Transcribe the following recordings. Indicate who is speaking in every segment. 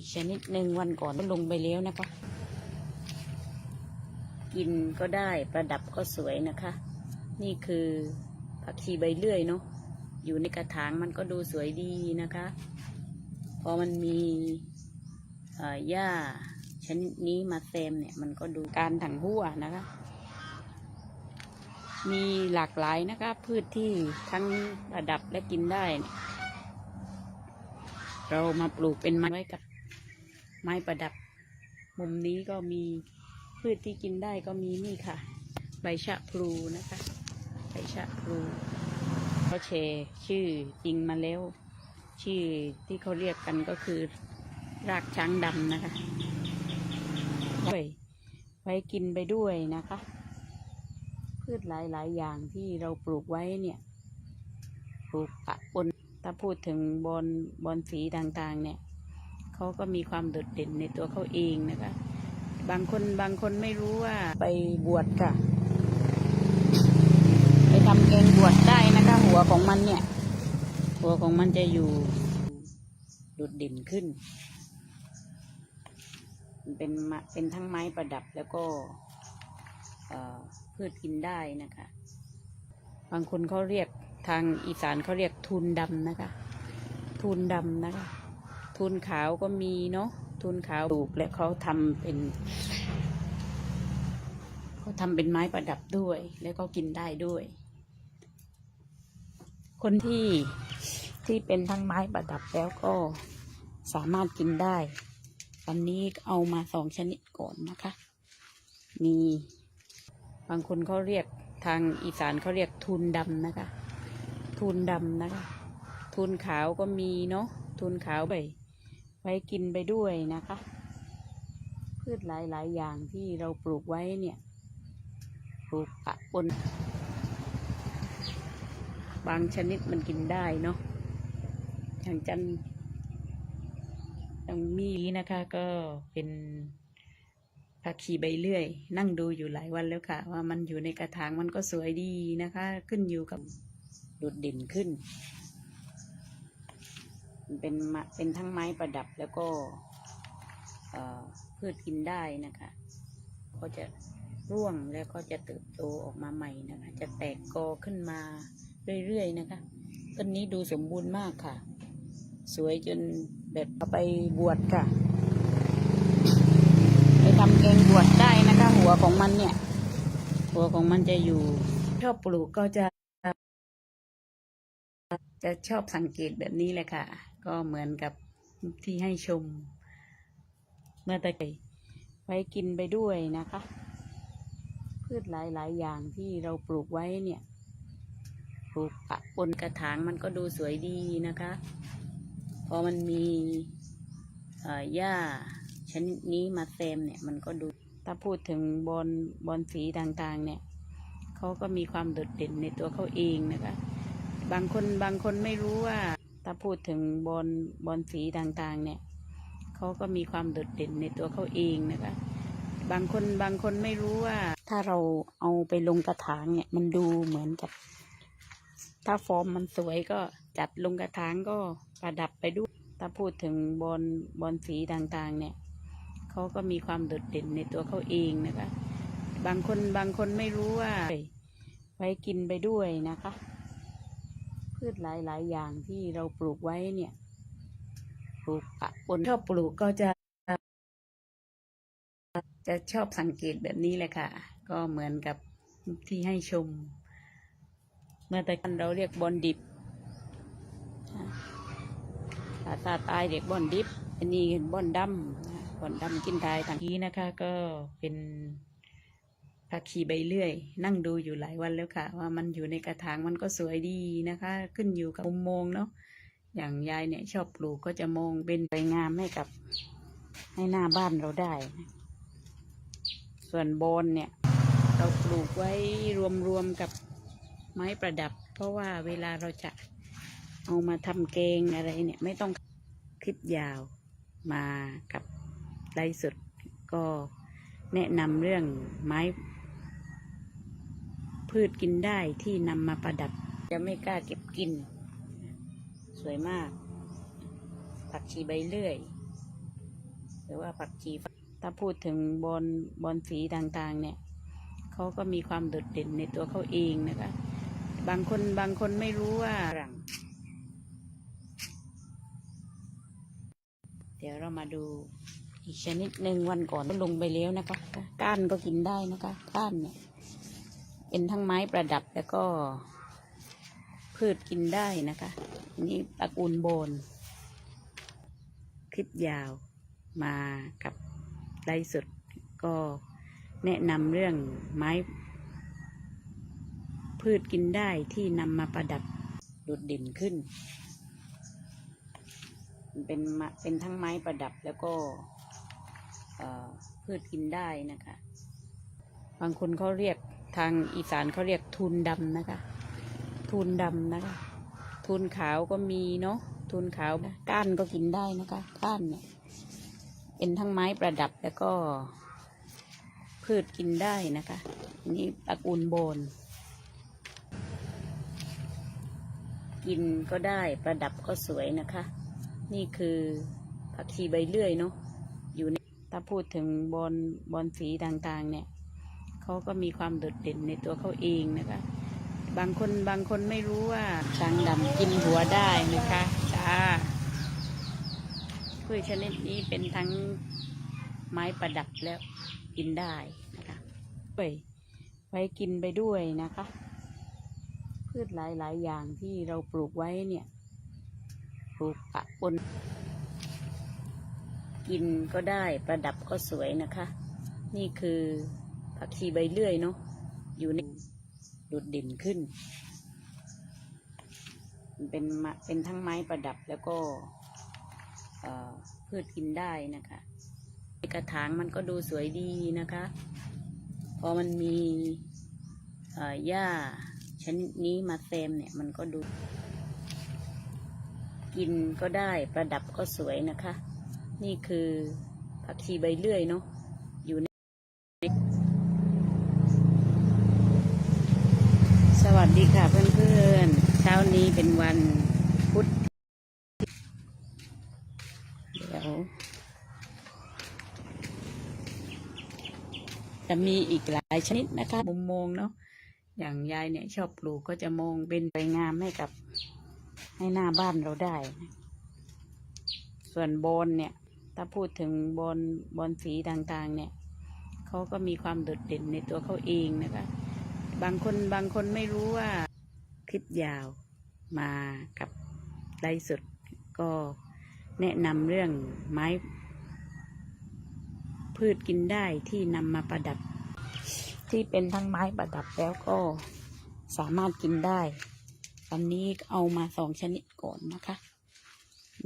Speaker 1: อีกชนิดหนึ่งวันก่อนก็ลงไปแล้วนะคะ กินก็ได้ประดับก็สวยนะคะ นี่คือผักชีใบเลื่อยเนาะอยู่ในกระถางมันก็ดูสวยดีนะคะ พอมันมีเอ่อหญ้าชนิดนี้มาแซมเนี่ยมันก็ดูการถังหัวนะคะ มีหลากหลายนะคะ พืชที่ทั้งประดับและกินได้เนี่ยเรามาปลูกเป็นไม้ไว้กับ ไม้ประดับ มุมนี้ก็มีพืชที่กินได้ก็มีนี่ค่ะ ใบชะพลูนะคะ ใบชะพลูเขาแชร์ชื่อจริงมาแล้ว ชื่อที่เขาเรียกกันก็คือ รากช้างดำนะคะไว้ไว้กินไปด้วยนะคะ พืชหลาย ๆ อย่างที่เราปลูกไว้เนี่ย ปลูกปะปนถ้าพูดถึงบอนบอนสีต่าง ๆ เนี่ย เขาก็มีความโดดเด่นในตัวเขาเองนะคะ บางคนบางคนไม่รู้ว่าไปบวชค่ะ ไปทำแกงบวชได้นะคะ หัวของมันเนี่ย หัวของมันจะอยู่โดดเด่นขึ้น เป็นมะเป็นทั้งไม้ประดับแล้วก็พืชกินได้นะคะ บางคนเขาเรียกทางอีสานเขาเรียกทุนดำนะคะ ทุนดำนะคะ ทุนขาวก็มีเนาะทุนขาวปลูกและเขาทำเป็นเขาทำเป็นไม้ประดับด้วย แล้วก็กินได้ด้วย คนที่ที่เป็นทั้งไม้ประดับแล้วก็สามารถกินได้วันนี้เอามาสองชนิดก่อนนะคะ มีบางคนเขาเรียกทางอีสานเขาเรียกทุนดำนะคะ ทุนดำนะคะ ทุนขาวก็มีเนาะทุนขาวไป ไว้กินไปด้วยนะคะ พืชหลาย ๆ อย่างที่เราปลูกไว้เนี่ย ปลูกปะปน บางชนิดมันกินได้เนาะอย่างจันอย่างมีนะคะก็เป็นผักชีใบเลื่อย นั่งดูอยู่หลายวันแล้วค่ะ ว่ามันอยู่ในกระถางมันก็สวยดีนะคะ ขึ้นอยู่กับโดดเด่นขึ้น เป็นมะเป็นทั้งไม้ประดับแล้วก็พืชกินได้นะคะ ก็จะร่วงแล้วก็จะเติบโตออกมาใหม่นะคะ จะแตกกอขึ้นมาเรื่อยๆนะคะ ต้นนี้ดูสมบูรณ์มากค่ะ สวยจนแบบเอาไปบวชค่ะ ไปทำแกงบวชได้นะคะ หัวของมันเนี่ย หัวของมันจะอยู่ชอบปลูกก็จะ จะชอบสังเกตแบบนี้แหละค่ะ ก็เหมือนกับที่ให้ชม เมื่อตะกี้ไว้กินไปด้วยนะคะ พืชหลาย ๆ อย่างที่เราปลูกไว้เนี่ยปลูกปะปนกระถางมันก็ดูสวยดีนะคะ พอมันมีอ่อหญ้าชนิดนี้มาแซมเนี่ยมันก็ดูถ้าพูดถึงบอนบอนสีต่างๆ เนี่ยเขาก็มีความโดดเด่นในตัวเขาเองนะคะ บางคนบางคนไม่รู้ว่า ถ้าพูดถึงบอนบอนสีต่างๆ เนี่ยเขาก็มีความโดดเด่นในตัวเขาเองนะคะ บางคนบางคนไม่รู้ว่า ถ้าเราเอาไปลงกระถางเนี่ย มันดูเหมือนกับ ถ้าฟอร์มมันสวยก็จัดลงกระถางก็ประดับไปด้วย ถ้าพูดถึงบอลบอลสีต่างๆ เนี่ยเขาก็มีความโดดเด่นในตัวเขาเองนะคะ บางคนบางคนไม่รู้ว่าไว้กินไปด้วยนะคะ พืชหลาย ๆ อย่างที่เราปลูกไว้เนี่ยปลูกปะปนชอบปลูกก็จะ จะชอบสังเกตแบบนี้แหละค่ะ ก็เหมือนกับที่ให้ชม เมื่อแต่กันเราเรียกบอลดิบภาษาตายเรียกบอลดิบอันนี้บอลดำบอลดำกินทายทางนี้นะคะ ก็เป็น ผักชีใบเลื่อย นั่งดูอยู่หลายวันแล้วค่ะ ว่ามันอยู่ในกระถางมันก็สวยดีนะคะ ขึ้นอยู่กับมุมมองเนาะอย่างยายเนี่ยชอบปลูกก็จะมองเป็นสวยงามให้กับให้หน้าบ้านเราได้ ส่วนโบนเนี่ย เราปลูกไว้รวมๆกับไม้ประดับ เพราะว่าเวลาเราจะเอามาทำเกงอะไรเนี่ย ไม่ต้องคลิปยาวมากับไลฟ์สดก็แนะนำเรื่องไม้ พืชกินได้ที่นำมาประดับ จะไม่กล้าเก็บกิน สวยมาก ผักชีใบเลื่อย หรือว่าผักชีถ้าพูดถึงบอลบอลสีต่างๆ เนี่ยเขาก็มีความโดดเด่นในตัวเขาเองนะคะ บางคนบางคนไม่รู้ว่าหลังเดี๋ยวเรามาดูอีกชนิดหนึ่งวันก่อนก็ลงไปแล้วนะคะ ก้านก็กินได้นะคะ ก้านเนี่ย เป็นทั้งไม้ประดับแล้วก็ พืชกินได้นะคะนนี่ตระกูลโบน คลิปยาวมากับไลฟ์สดก็แนะนำเรื่องไม้ พืชกินได้ที่นำมาประดับโดดเด่นขึ้น เป็นมะเป็นทั้งไม้ประดับแล้วก็พืชกินได้นะคะ บางคนเขาเรียก ทางอีสานเขาเรียกทุนดำนะคะ ทุนดำนะคะ ทุนขาวก็มีเนาะทุนขาวก้านก็กินได้นะคะก้านเนี่ยเป็นทั้งไม้ประดับแล้วก็ พืชกินได้นะคะอันนี่ตระกูลโบน กินก็ได้ประดับก็สวยนะคะ นี่คือผักชีใบเลื่อยเนาะอยู่ในถ้าพูดถึงบอลบอลสีต่างๆเนี่ย เขาก็มีความโดดเด่นในตัวเขาเองนะคะ บางคนบางคนไม่รู้ว่าช้างดำกินหัวได้นะคะจ้าพืชชนิดนี้เป็นทั้งไม้ประดับแล้วกินได้นะคะไว้ไว้กินไปด้วยนะคะ พืชหลาย ๆ อย่างที่เราปลูกไว้เนี่ย ปลูกปะปนกินก็ได้ประดับก็สวยนะคะ นี่คือ ผักชีใบเลื่อยเนาะอยู่ในโดดเด่นขึ้นมันเป็นมะเป็นทั้งไม้ประดับแล้วก็เอ่อพืชกินได้นะคะในกระถางมันก็ดูสวยดีนะคะ พอมันมีเอ่อหญ้าชนิดนี้มาแซมเนี่ยมันก็ดู กินก็ได้ประดับก็สวยนะคะ นี่คือผักชีใบเลื่อยเนาะอยู่ใน วัสดีค่ะเพื่อนๆ เช้านี้เป็นวันพุธเดี๋ยว จะมีอีกหลายชนิดนะคะมุมมองเนาะอย่างยายเนี่ยชอบปลูกก็จะมองเป็นไปงามให้กับให้หน้าบ้านเราได้ ส่วนโบนเนี่ย ถ้าพูดถึงบอลบอลสีต่างๆ เนี่ยเขาก็มีความโดดเด่นในตัวเขาเองนะคะ บางคนบางคนไม่รู้ว่าคลิปยาวมากับไลฟ์สดก็แนะนำเรื่องไม้ พืชกินได้ที่นำมาประดับ ที่เป็นทั้งไม้ประดับแล้วก็สามารถกินได้วันนี้เอามาสองชนิดก่อนนะคะ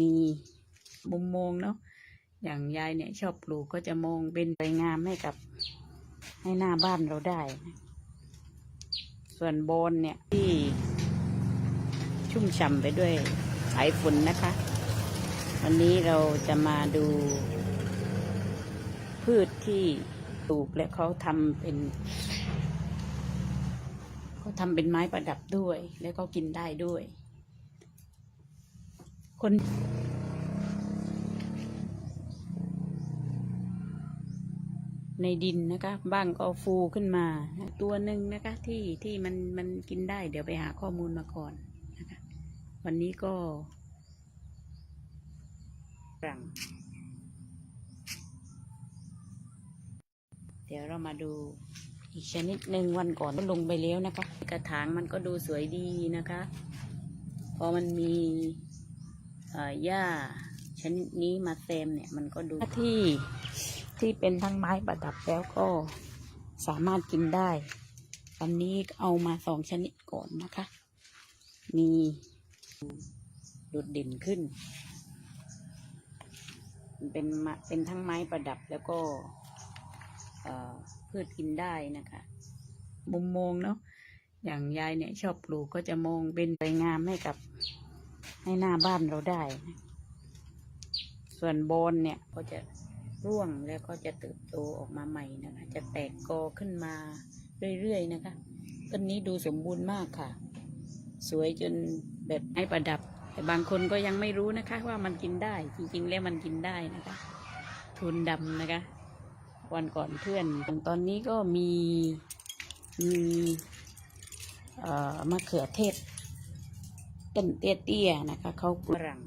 Speaker 1: มีมุมมองเนาะอย่างยายเนี่ยชอบปลูกก็จะมองเป็นไปงามให้กับให้หน้าบ้านเราได้นะ ส่วนบนเนี่ยที่ชุ่มฉ่ำไปด้วยสายฝนนะคะ วันนี้เราจะมาดู พืชที่ปลูกและเขาทำเป็นเขาทำเป็นไม้ประดับด้วย แล้วก็กินได้ด้วย คน ในดินนะคะบ้างก็ฟูขึ้นมา ตัวหนึ่งนะคะที่ที่มันมันกินได้ เดี๋ยวไปหาข้อมูลมาก่อนนะคะวันนี้ก็รังเดี๋ยวเรามาดูอีกชนิดหนึ่งวันก่อนก็ลงไปแล้วนะคะ กระถางมันก็ดูสวยดีนะคะ พอมันมีเอ่อหญ้าชนิดนี้มาแซมเนี่ยมันก็ดูที่ ที่เป็นทั้งไม้ประดับแล้วก็สามารถกินได้วันนี้เอามาสองชนิดก่อนนะคะ มีโดดเด่นขึ้น เป็นเป็นทั้งไม้ประดับแล้วก็พืชกินได้นะคะ มุมมองเนาะอย่างยายเนี่ยชอบปลูกก็จะมองเป็นไปงามให้กับให้หน้าบ้านเราได้ ส่วนโบนเนี่ยก็จะ ร่วงแล้วก็จะเติบโตออกมาใหม่นะคะ จะแตกกอขึ้นมาเรื่อยๆนะคะต้นนี้ดูสมบูรณ์มากค่ะ สวยจนแบบให้ประดับ แต่บางคนก็ยังไม่รู้นะคะ ว่ามันกินได้จริงๆ แล้วมันกินได้นะคะ ทุนดำนะคะ วันก่อนเพื่อนตอนนี้ก็มีมีเอ่อมะเขือเทศต้นเตี้ยๆนะคะเขาฝรั่ง